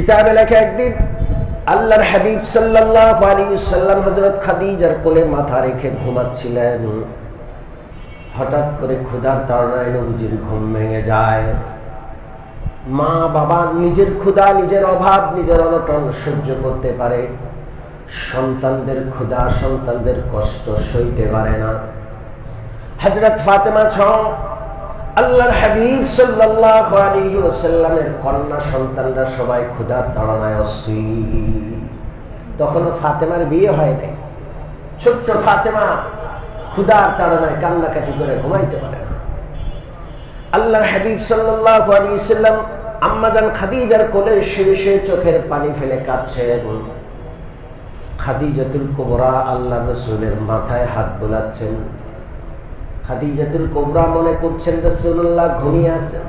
কিতাবে লেখা একদিন, আল্লাহর হাবিব সাল্লাম খাদিজার কোলে মাথা রেখে ঘুমাচ্ছিলেন। হঠাৎ করে ক্ষুধার ঘুম ভেঙে যায়। মা বাবা নিজের ক্ষুধা, নিজের অভাব, নিজের অনটন সহ্য করতে পারে। সন্তানদের ক্ষুধা, সন্তানদের কষ্ট সইতে পারে না। হযরত ফাতেমা ছ আল্লাহর হাবিব সাল্লাল্লাহু কন্যা সন্তানরা সবাই ক্ষুধার তাড়নায় অস্থির। তখনও ফাতেমার বিয়ে হয় নাই। ছোট্ট ফাতেমা ক্ষুধার তাড়নায় কান্নাকাটি করে ঘুমাইতে পারে না। আল্লাহর হাবিব সাল্লাল্লাহু আলাইহি ওয়াসাল্লাম আম্মাজান খাদিজার কোলে শুয়ে শুয়ে চোখের পানি ফেলে কাঁদছেন। খাদিজাতুল কুবরা আল্লাহ রসুলের মাথায় হাত বোলাচ্ছেন। খাদিজাতুল কোবরা মনে করছেন রসুল্লাহ ঘুমিয়ে আছেন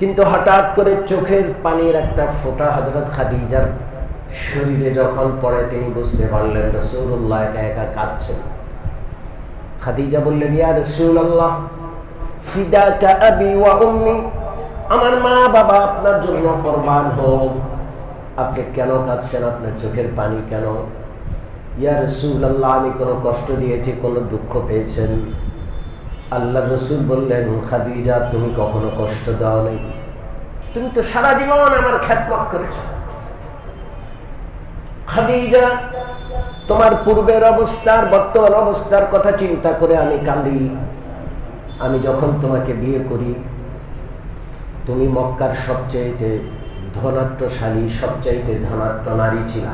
কিন্তু হঠাৎ করে চোখের পানির একটা ফোঁটা হজরত খাদিজার শরীরে যখন পড়ে, তিনি বুঝতে পারলেন রসুল্লাহ একা একা কাঁদছেন। খাদিজা বললেন, ইয়া রসুল্লাহ আবি ওয়া উম্মি, আমার মা বাবা আপনার জন্য কোরবান হোক। আপনি কেন কাঁদছেন? আপনার চোখের পানি কেন? ইয়া রসুল্লাহ আমি কোনো কষ্ট দিয়েছি, কোনো দুঃখ পেয়েছেন? আল্লাহ রসুল বললেন, খাদিজা, তুমি কখনো কষ্ট দাও নেই। তুমি তো সারা জীবন আমার খ্যাতমত করেছ। খাদিজা, তোমার পূর্বের অবস্থার, বর্তমান অবস্থার কথা চিন্তা করে আমি কাঁদি। আমি যখন তোমাকে বিয়ে করি, তুমি মক্কার সবচাইতে ধনাট্যশালী সবচাইতে ধনাট্য নারী ছিল।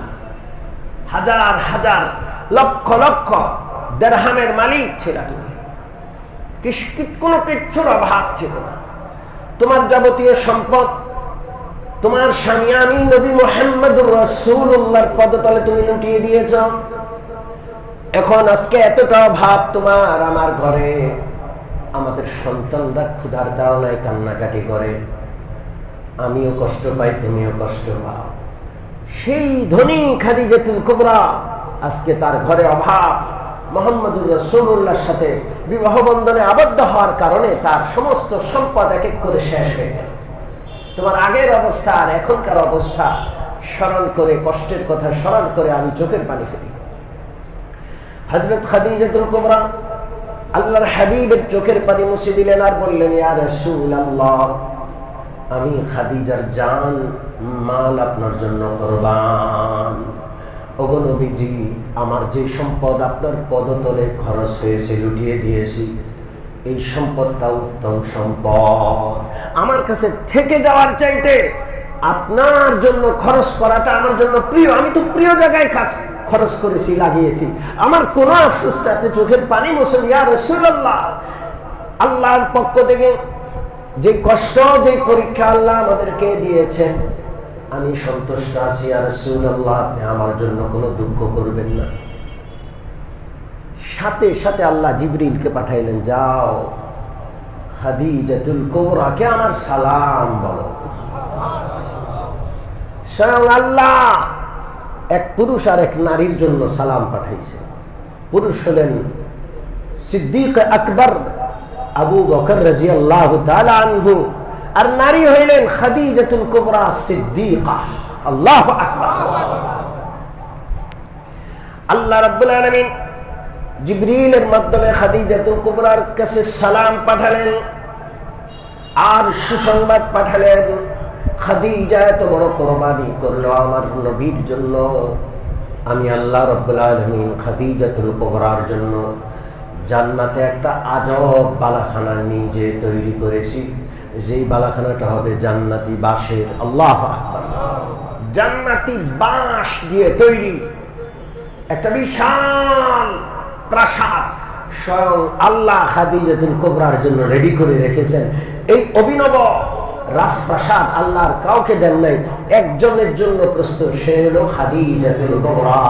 হাজার হাজার, লক্ষ লক্ষ দেড়হামের মালিক ছিল তুমি। কোনো কিচ্ছুর অভাব ছিল না। তোমার যাবতীয় সম্পদ, তোমার স্বামী আমি নবী মোহাম্মদুর রসুল্লাহর পদতলে তুমি লুটিয়ে দিয়েছ। এখন আজকে এতটা অভাব তোমার আমার ঘরে। আমাদের সন্তানরা ক্ষুধার তাড়নায় কান্নাকাটি করে। আমিও কষ্ট পাই, তুমিও কষ্ট পাও। সেই ধনী খাদিজাতুল কুবরা আজকে তার ঘরে অভাব। মোহাম্মদুর রসুল্লাহর সাথে বিবাহ বন্ধনে আবদ্ধ হওয়ার কারণে তার সমস্ত সম্পদ এক এক করে শেষ হয়ে গেল। তোমার আগের অবস্থা আর এখনকার অবস্থা স্মরণ করে, কষ্টের কথা স্মরণ করে আমি চোখের পানি ফেলি। হজরত খাদিজাতুল কুবরা আল্লাহর হাবিবের চোখের পানি মুছে দিলেন আর বললেন আমি খাদিজার জান, মাল আপনার জন্য কোরবান। নবীজি, আমার যে সম্পদ আপনার পদতলে খরচ হয়েছে, লুটিয়ে দিয়েছি, এই সম্পদটা উত্তম সম্পদ। আমার কাছে থেকে যাওয়ার চাইতে আপনার জন্য খরচ করাটা আমার জন্য প্রিয়। আমি তো প্রিয় জায়গায় কাজ খরচ করেছি, লাগিয়েছি। আমার কোন আফসোস আপনি চোখের পানি মোসেন ইয়া রসুল্লাহ আল্লাহর পক্ষ থেকে যে কষ্ট, যে পরীক্ষা আল্লাহ আমাদেরকে দিয়েছেন আমি সন্তুষ্ট আছি আর রসুল্লাহ আপনি আমার জন্য কোনো দুঃখ করবেন না। সাথে সাথে আল্লাহ জিবরিলকে পাঠাইলেন, যাও হাদিজাতুল কোবরাকে আমার সালাম বলো। স্বয়ং আল্লাহ এক পুরুষ আর এক নারীর জন্য সালাম পাঠাইছে। পুরুষ হলেন সিদ্দিক আকবর আবু বকর রাজি আল্লাহ আর নারী হইলেন খাদিজাতুল কুবরা সিদ্দিকা। আল্লাহ আল্লাহ রাব্বুল আলামিন জিবরিলের মাধ্যমে খাদিজাতুল কুবরার কাছে সালাম পাঠালেন আর সুসংবাদ পাঠালেন, খাদিজা এত বড় কোরবানি করল আমার নবীর জন্য। আমি আল্লাহ রব্বুল আলমিন খাদিজাতুল কুবরার জন্য জান্নাতে একটা আজব বালাখানা নিজে তৈরি করেছি। যেই বালাখানাটা হবে জান্নাতি বাঁশের, আল্লাহ জান্নাতি বাঁশ দিয়ে তৈরি একটা বিশাল প্রাসাদ। স্বয়ং আল্লাহ খাদিজাতুল কোবরার জন্য রেডি করে রেখেছেন। এই অভিনব রাজপ্রাসাদ আল্লাহর কাউকে দেন নাই, একজনের জন্য প্রস্তুত। সে হলো খাদিজাতুল কোবরা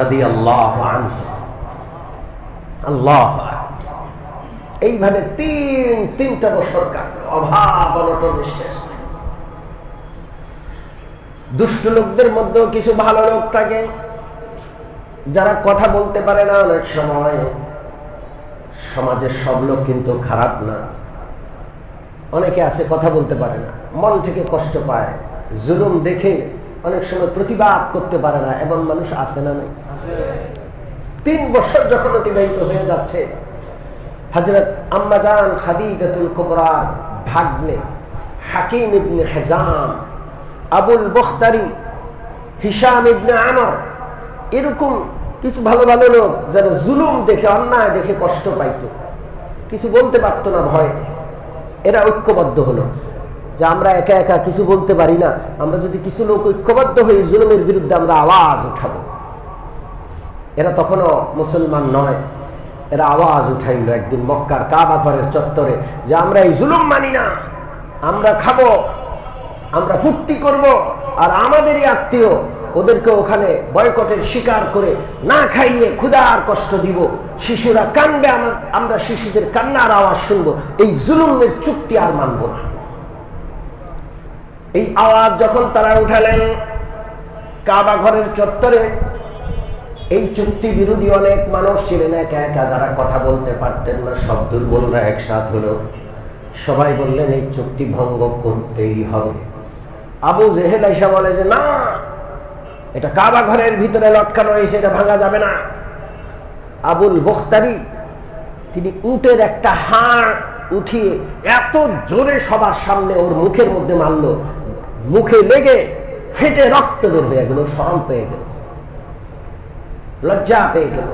রাদিয়াল্লাহু আনহু। আল্লাহ এইভাবে তিন, তিনটা বছর কাটল। অভাব অনটন শেষ দুষ্ট লোকদের মধ্যেও কিছু ভালো লোক থাকে, যারা কথা বলতে পারে না অনেক সময়। সমাজের সব লোক কিন্তু খারাপ না। অনেকে আছে কথা বলতে পারে না, মন থেকে কষ্ট পায়, জুলুম দেখে অনেক সময় প্রতিবাদ করতে পারে না, এমন মানুষ আছে না নাই? তিন বছর যখন অতিবাহিত হয়ে যাচ্ছে হজরত আম্মাজান খাদিজাতুল কুবরা ভাগ্নে, হাকিম ইবনে হেজাম, আবুল বখতারি হিসাম ইবনে আমর, এরকম কিছু ভালো ভালো লোক যারা জুলুম দেখে, অন্যায় দেখে কষ্ট পাইত। কিছু বলতে পারতো না ভয়। এরা ঐক্যবদ্ধ হলো। যে আমরা একা একা কিছু বলতে পারি না। আমরা যদি কিছু লোক ঐক্যবদ্ধ হই, জুলুমের বিরুদ্ধে আমরা আওয়াজ উঠাবো। এরা তখনও মুসলমান নয়। এরা আওয়াজ উঠাইল একদিন মক্কার কাবা ঘরের চত্বরে যে আমরা এই জুলুম মানি না, আমরা খাব, আমরা ফুর্তি করব আর আমাদেরই আত্মীয় ওদেরকে ওখানে বয়কটের শিকার করে না খাইয়ে ক্ষুধার কষ্ট দিব। শিশুরা কানবে আমরা আমরা শিশুদের কান্নার আওয়াজ শুনব। এই জুলুমের চুক্তি আর মানব না। এই আওয়াজ যখন তারা উঠালেন কাবা ঘরের চত্বরে এই চুক্তি বিরোধী অনেক মানুষ ছিলেন, একা একা যারা কথা বলতে পারতেন না, সব দুর্বলরা একসাথ হলো। সবাই বললেন, এই চুক্তি ভঙ্গ করতেই হবে। আবু জেহেল এসে বলে যে, না, এটা কাবা ঘরের ভিতরে লটকানো হয়েছে, এটা ভাঙা যাবে না। আবুল বখতারি, তিনি উটের একটা হাড় উঠিয়ে এত জোরে সবার সামনে ওর মুখের মধ্যে মারল। মুখে লেগে ফেটে রক্ত বের হয়ে গেল সরম পেয়ে গেল। লজ্জা পেয়ে গেল।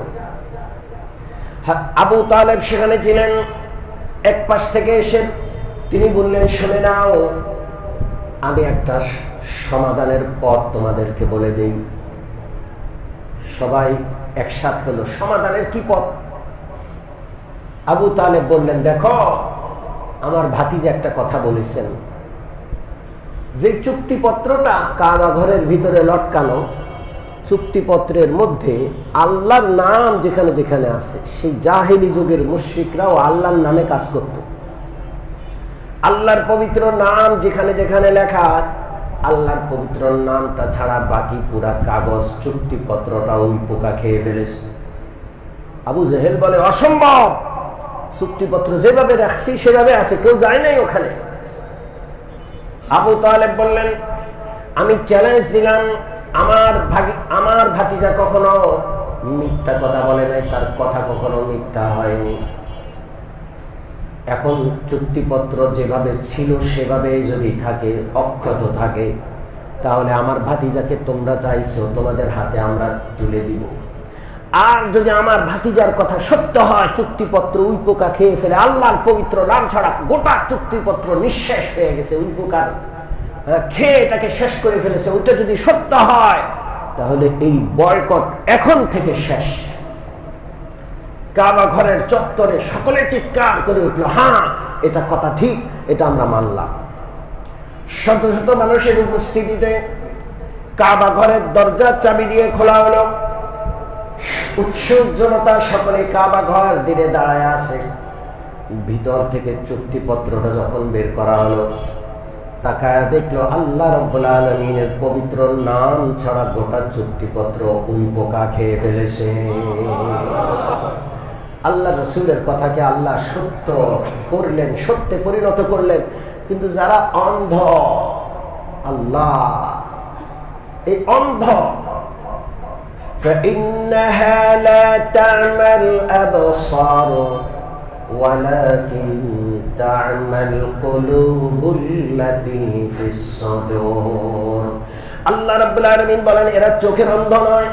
আবু তালেব সেখানে ছিলেন। এক পাশ থেকে এসে তিনি বললেন, শুনে নাও, আমি একটা সমাধানের পথ তোমাদেরকে বলে দেই। সবাই একসাথ হলো। সমাধানের কি পথ? আবু তালেব বললেন, দেখো, আমার ভাতিজা একটা কথা বলেছেন। যে চুক্তিপত্রটা কাবা ঘরের ভিতরে লটকানো চুক্তিপত্রের মধ্যে আল্লাহর নাম যেখানে যেখানে আছে, সেই জাহেলি যুগের মুশ্রিকরাও আল্লাহর নামে কাজ করত। আল্লাহর পবিত্র নাম যেখানে যেখানে লেখা, আল্লাহর পবিত্র নামটা ছাড়া বাকি পুরা কাগজ চুক্তিপত্রটা ওই পোকা খেয়ে ফেলেছে। আবু জেহেল বলে, অসম্ভব! চুক্তিপত্র যেভাবে রাখছি, সেভাবে আছে, কেউ যায় নাই ওখানে। আবু তালেব বললেন, আমি চ্যালেঞ্জ দিলাম আমার ভাগি আমার ভাতিজা কখনো মিথ্যা কথা বলে নাই তার কথা কখনো মিথ্যা হয়নি। এখন চুক্তিপত্র যেভাবে ছিল সেভাবে যদি থাকে অক্ষত থাকে তাহলে আমার ভাতিজাকে তোমরা চাইছো তোমাদের হাতে আমরা তুলে দিব। আর যদি আমার ভাতিজার কথা সত্য হয় চুক্তিপত্র উই পোকা খেয়ে ফেলে আল্লাহর পবিত্র নাম ছাড়া গোটা চুক্তিপত্র নিঃশেষ হয়ে গেছে উই পোকার আহ, খেয়ে এটাকে শেষ করে ফেলেছে ওইটা যদি সত্য হয়, তাহলে এই বয়কট এখন থেকে শেষ। কাবা ঘরের চত্বরে সকলে চিৎকার করে উঠল হ্যাঁ এটা কথা ঠিক, এটা আমরা মানলাম। শত শত মানুষের উপস্থিতিতে কাবা ঘরের দরজার চাবি দিয়ে খোলা হলো। উৎসুক জনতা সকলে কাবা ঘর দিনে দাঁড়ায় আছে। ভিতর থেকে চুক্তিপত্রটা যখন বের করা হলো তাকায় দেখলো আল্লাহ রব্বুল আলমিনের পবিত্র নাম ছাড়া গোটা চুক্তিপত্র ওই পোকা খেয়ে ফেলেছে আল্লাহ রসুলের কথাকে আল্লাহ সত্য করলেন সত্যে পরিণত করলেন কিন্তু যারা অন্ধ আল্লাহ এই অন্ধ فإنها لا تعمى الأبصار ولكن تعمى القلوب التي في الصدور আল্লাহ রাব্বুল আলামিন বলেন এরা চোখের অন্ধ নয়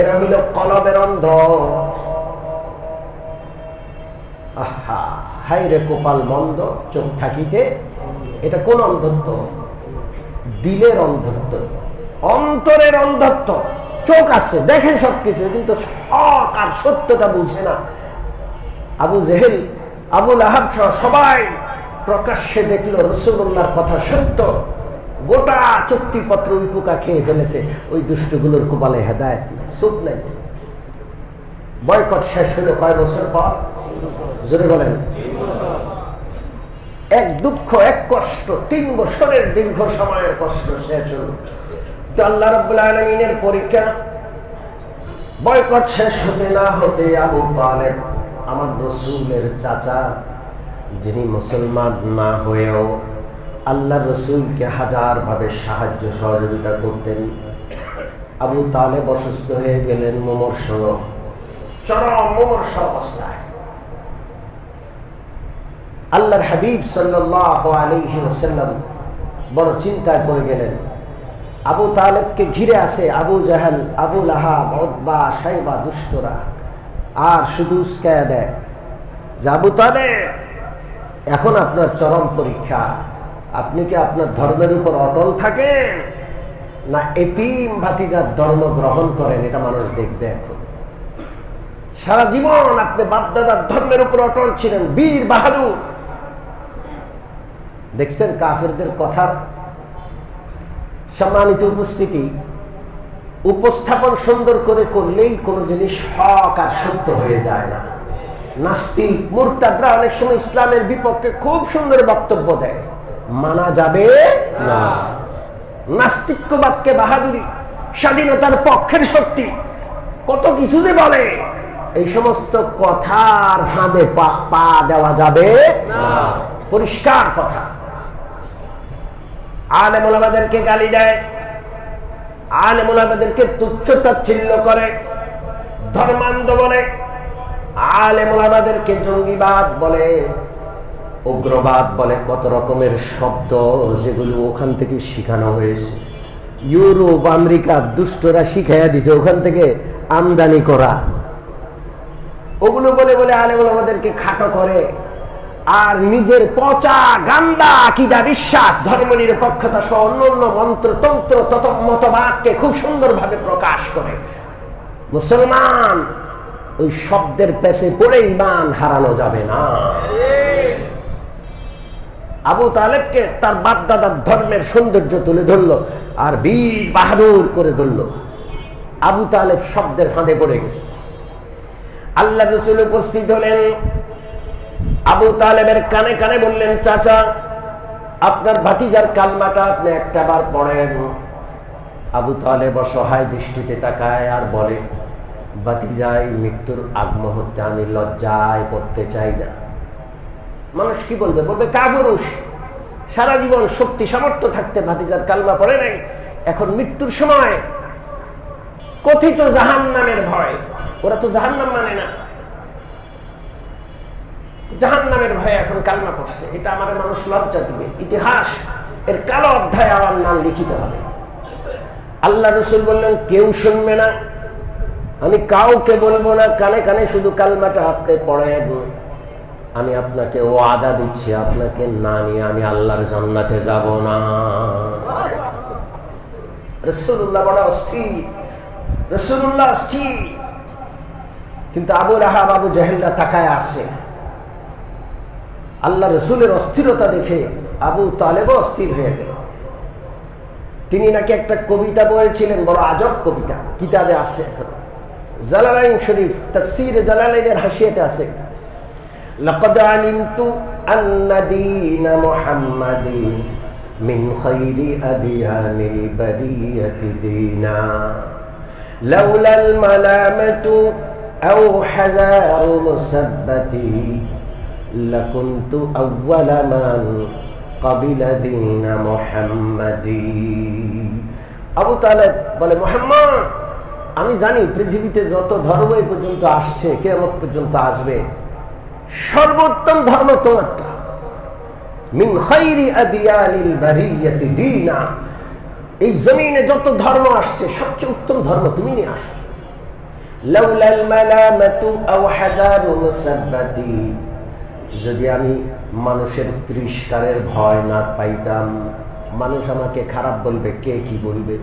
এরা হইল কলবের অন্ধ আহা হাই রে কপাল মন্দ চোখ থাকিতে এটা কোন অন্ধত্ব দিলের অন্ধত্ব অন্তরের অন্ধত্ব চোখ আছে দেখেন সবকিছু কিন্তু হক আর সত্যটা বুঝে না আবু জেহেল আবুল আহাব সহ সবাই প্রকাশ্যে দেখল রসুল্লাহর কথা সত্য। গোটা চুক্তিপত্র ওই পোকা খেয়ে ফেলেছে। ওই দুষ্টগুলোর কোপালে হেদায়ত নেই সুখ নেই। বয়কট শেষ হলো কয় বছর পর? জোরে বলেন। এক দুঃখ, এক কষ্ট, তিন বছরের দীর্ঘ সময়ের কষ্ট শেষ হলো। তো আল্লাহ রাব্বুল পরীক্ষা বয়কট শেষ হতে না হতে আবু তালেব আমার রসুলের চাচা, যিনি মুসলমান না হয়েও আল্লাহ রসুলকে হাজার ভাবে সাহায্য সহযোগিতা করতেন। আবু তালেব অসুস্থ হয়ে গেলেন মোমর্ষ, চরম মোমর্ষ অবস্থায়। আল্লাহর হাবিব সাল্লাহ বড় চিন্তায় পড়ে গেলেন। আবু তালেবকে ঘিরে আছে আবু জাহাল, আবু লাহা মদবা সাইবা, দুষ্টরা। আর শুধু দেয়। যে আবু তালেব এখন আপনার চরম পরীক্ষা। আপনি কি আপনার ধর্মের উপর অটল থাকেন? না এতিম ভাতি ভাতিজার ধর্ম গ্রহণ করেন, এটা মানুষ দেখবে এখন। সারা জীবন আপনি বাপদাদার ধর্মের উপর অটল ছিলেন, বীর বাহাদুর। দেখছেন কাফেরদের কথার সম্মানিত উপস্থিতি? উপস্থাপন সুন্দর করে করলেই কোনো জিনিস হক আর সত্য হয়ে যায় না। নাস্তিক, মুরতাদরা অনেক সময় ইসলামের বিপক্ষে খুব সুন্দর বক্তব্য দেয়। মানা যাবে না। নাস্তিক্যবাদকে বাহাদুরি, স্বাধীনতার পক্ষের শক্তি, কত কিছু যে বলে, এই সমস্ত কথার ফাঁদে পা দেওয়া যাবে পরিষ্কার কথা। আলেমুলামাদেরকে গালি দেয় তুচ্ছ তাচ্ছিল্য করে ধর্মান্ধ বলে আলেমুলামাদেরকে জঙ্গিবাদ বলে, উগ্রবাদ বলে, কত রকমের শব্দ যেগুলো ওখান থেকে শিখানো হয়েছে। ইউরোপ, আমেরিকা দুষ্টরা শিখাইয়া দিছে, ওখান থেকে আমদানি করা। ওগুলো বলে বলে আলেমুল আমাদেরকে খাটো করে আর নিজের পচা গান্দা কিদা বিশ্বাস ধর্ম নিরপেক্ষতা সহ অন্য অন্য মন্ত্র তন্ত্র তত মতবাদকে খুব সুন্দরভাবে প্রকাশ করে। মুসলমান ওই শব্দের পেছে পড়ে ইমান হারানো যাবে না। আবু তালেবকে তার বাপদাদার ধর্মের সৌন্দর্য তুলে ধরলো আর বীর বাহাদুর করে ধরলো। আবু তালেব শব্দের ফাঁদে পড়ে গেছে। আল্লাহ রসুল উপস্থিত হলেন। আবু তালেবের কানে কানে বললেন, চাচা, আপনার ভাতিজার কালমাটা আপনি একটা বার পড়েন। আবু তালেব অসহায় দৃষ্টিতে তাকায় আর বলে ভাতিজাই মৃত্যুর আগ মুহূর্তে আমি লজ্জায় পড়তে চাই না। মানুষ কি বলবে? বলবে কাপুরুষ সারা জীবন শক্তি, সামর্থ্য থাকতে ভাতিজার কালমা পড়ে নাই। এখন মৃত্যুর সময় কথিত জাহান নামের ভয়। ওরা তো জাহান নাম মানে না। জাহান নামের ভয়ে এখন কালমা পড়ছে। এটা আমার মানুষ লজ্জা দিবে। ইতিহাস এর কালো অধ্যায় আমার নাম লিখিতে হবে। আল্লাহ রসুল বললেন, কেউ শুনবে না। আমি কাউকে বলব না। কানে কানে শুধু কালমাটা আপনি পড়ে আমি আপনাকে ও আদা দিচ্ছি। আপনাকে না নিয়ে আমি আল্লাহর জান্নাতে যাব না। রসুল্লাহ বড় অস্থির। রসুল্লাহ অস্থির। কিন্তু আবু রাহা বাবু জাহেল্লা তাকায় আসে আল্লাহ রসুলের অস্থিরতা দেখে আবু তালেবও অস্থির হয়ে গেল তিনি নাকি একটা কবিতা বলেছিলেন বড় আজব কবিতা কিতাবে আছে এখন জালালাইন শরীফ তফসির জালালাইনের হাসিয়াতে আছে لقد علمت أن دين محمد من خير أديان البرية دينا لولا الملامة أو حذار مثبته لكنت أول من قبل دين محمد আবু তালেব বলে মোহাম্মদ আমি জানি পৃথিবীতে যত ধর্ম এই পর্যন্ত আসছে কেমন পর্যন্ত আসবে সর্বোত্তম ধর্ম তোমারটা মিন খাইরি আদিয়ানিল বারিয়াতি দীনা এই জমিনে যত ধর্ম আসছে সবচেয়ে উত্তম ধর্ম তুমি নিয়ে আসছো লাউলাল মালামাতু আও হাদারু মুসাব্বাতি যদি আমি মানুষের তিরস্কারের ভয় না পাইতাম, মানুষ আমাকে খারাপ বলবে, কে কি বলবে?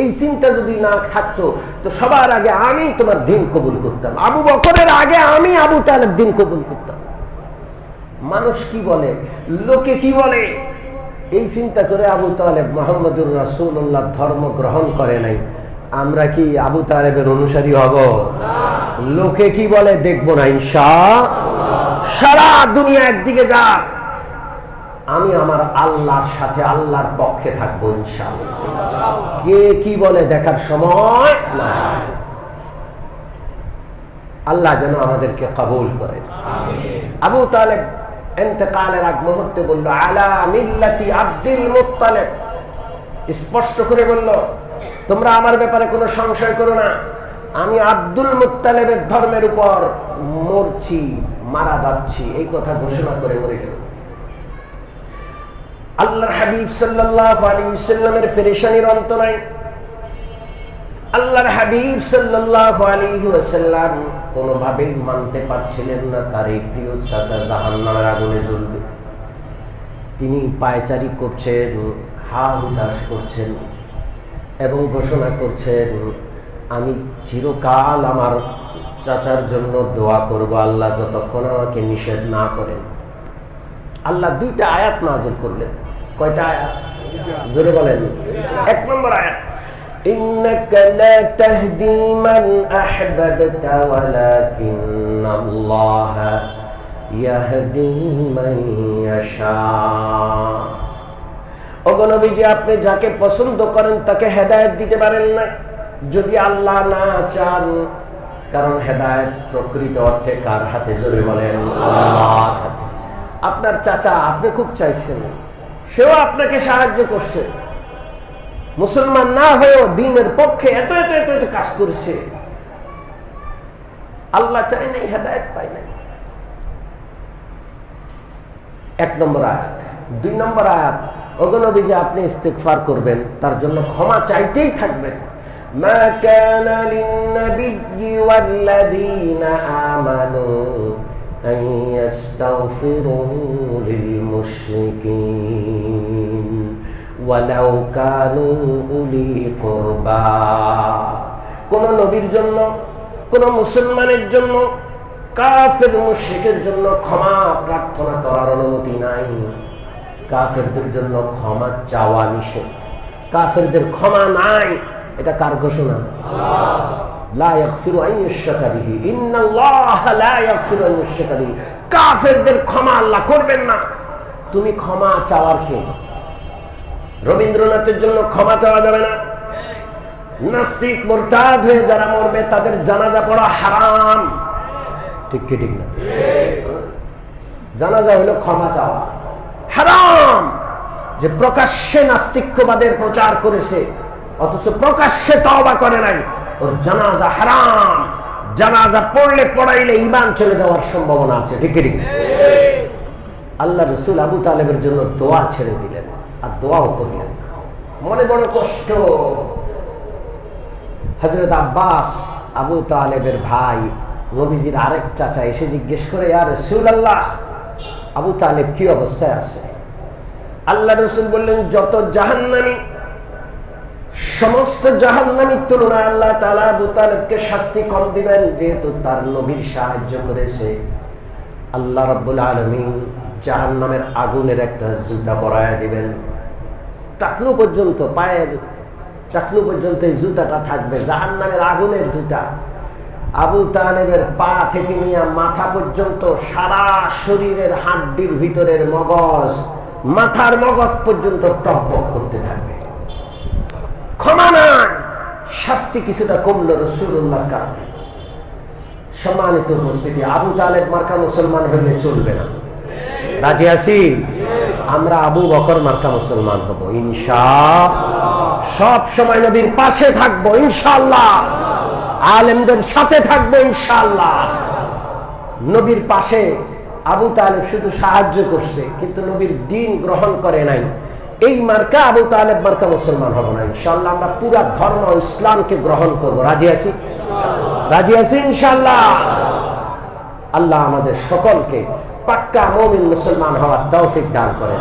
এই চিন্তা যদি না থাকতো, তো সবার আগে আমি তোমার দিন কবুল করতাম। আবু বকরের আগে আমি আবু তালেব দিন কবুল করতাম। মানুষ কি বলে? লোকে কি বলে? এই চিন্তা করে আবু তালেব মোহাম্মদুর রাসুল্লাহ ধর্ম গ্রহণ করে নাই। আমরা কি আবু তালেবের অনুসারী হব? লোকে কি বলে? দেখব না, ইনশা সারা দুনিয়া একদিকে যা। আমি আমার আল্লাহর সাথে আল্লাহর পক্ষে থাকব ইনশাআল্লাহ। কে কি বলে দেখার সময় না আল্লাহ যেন আমাদেরকে কবুল করে। আবু তালেব এতেকালের আগ মুহূর্তে বলল আলা মিল্লাতি আব্দুল মুত্তালেব। স্পষ্ট করে বলল তোমরা আমার ব্যাপারে কোনো সংশয় করো না। আমি আব্দুল মুত্তালেবের ধর্মের উপর মরছি। মারা যাচ্ছি, এই কথা ঘোষণা করে মরে গেল। আল্লাহর হাবিব সাল্লাল্লাহু আলাইহি সাল্লামের পেরেশানির অন্ত নাই আল্লাহর হাবিব সাল্লাল্লাহু আলাইহি ওয়াসাল্লাম কোনোভাবেই মানতে পারছিলেন না, তার এই প্রিয় চাচা জাহান্নামের আগুনে জ্বলবে। তিনি পায়চারি করছেন, হা উদাস করছেন এবং ঘোষণা করছেন, আমি চিরকাল আমার চাচার জন্য দোয়া করব আল্লাহ যতক্ষণ আমাকে নিষেধ না করেন আল্লাহ দুইটা আয়াত নাজিল করলেন কয়টা আয়াত জোরে বলেন এক নম্বর আয়াত إنك لا تهدي من أحببت ولكن الله يهدي من يشاء অগণবীজি আপনি যাকে পছন্দ করেন তাকে হেদায়েত দিতে পারেন না যদি আল্লাহ না চান কারণ হেদায়েত প্রকৃত অর্থে কার হাতে? জোরে বলেন আপনার চাচা আপনি খুব চাইছেন, সেও আপনাকে সাহায্য করছে। মুসলমান না হয়েও দিনের পক্ষে এত এত এত এত কাজ করছে। আল্লাহ চাই নাই, হেদায়ত পাই নাই। এক নম্বর আয়াত। দুই নম্বর আয়াত অগনবী যে আপনি ইস্তেকফার করবেন, তার জন্য ক্ষমা চাইতেই থাকবেন। ما كان للنبي والذين آمنوا أن يستغفروا للمشركين ولو كانوا أولي قربى কোন নবীর জন্য কোন মুসলমানের জন্য কাফের মুশরিকের জন্য ক্ষমা প্রার্থনা করার অনুমতি নাই কাফেরদের জন্য ক্ষমা চাওয়া নিষেধ কাফেরদের ক্ষমা নাই এটা কার ঘোষণা? করবেন না। তুমি ক্ষমা চাওয়ার কে? রবীন্দ্রনাথের জন্য ক্ষমা চাওয়া যাবে না। নাস্তিক, মোরতাদ হয়ে যারা মরবে, তাদের জানাজা পড়া হারাম। ঠিক কি, ঠিক না? জানাজা হলো ক্ষমা চাওয়া। হারাম! যে প্রকাশ্যে নাস্তিক্যবাদের প্রচার করেছে অথচ প্রকাশ্যে তওবা করে নাই ওর জানাজা হারাম জানাজা পড়লে পড়াইলে ইমান চলে যাওয়ার সম্ভাবনা আছে, ঠিক ঠিক? আল্লাহ রসুল আবু তালেবের জন্য দোয়া ছেড়ে দিলেন, আর দোয়াও করলেন। মনে বড় কষ্ট হজরত আব্বাস আবু তালেবের ভাই, নবীজির আরেক চাচা এসে জিজ্ঞেস করে আর রসুল আল্লাহ আবু তালেব কি অবস্থায় আছে আল্লাহ রসুল বললেন, যত জাহান্নামী সমস্ত জাহান্নামীর তুলনায় আল্লাহ তালা আবু তালেবকে শাস্তি কম দিবেন, যেহেতু তার নবীর সাহায্য করেছে। আল্লাহ রব্বুল আলমিন জাহান নামের আগুনের একটা জুতা পরায় দিবেন। টাকলু পর্যন্ত, পায়ের টাকলু পর্যন্ত এই জুতাটা থাকবে জাহান নামের আগুনের জুতা। আবু তালেবের পা থেকে নিয়ে মাথা পর্যন্ত সারা শরীরের হাড্ডির ভিতরের মগজ, মাথার মগজ পর্যন্ত টকবক করতে থাকবে ক্ষমা নাই। শাস্তি কিছুটা কমলো রসুল্লাহর কারণে। সম্মানিত উপস্থিতি, আবু তালেব মার্কা মুসলমান হলে চলবে না। রাজি আছি? আমরা আবু বকর মার্কা মুসলমান হব ইনশা সব সময় নবীর পাশে থাকব ইনশাল্লাহ আলেমদের সাথে থাকব ইনশাল্লাহ নবীর পাশে আবু তালেব শুধু সাহায্য করছে, কিন্তু নবীর দিন গ্রহণ করে নাই। এই মার্কা আবু তালেব মার্কা মুসলমান হব না ইনশাল্লাহ আমরা পুরা ধর্ম ইসলামকে গ্রহণ করব। রাজি আছি? রাজি আছি ইনশাল্লাহ আল্লাহ আমাদের সকলকে পাক্কা মমিন মুসলমান হওয়ার তৌফিক দান করেন।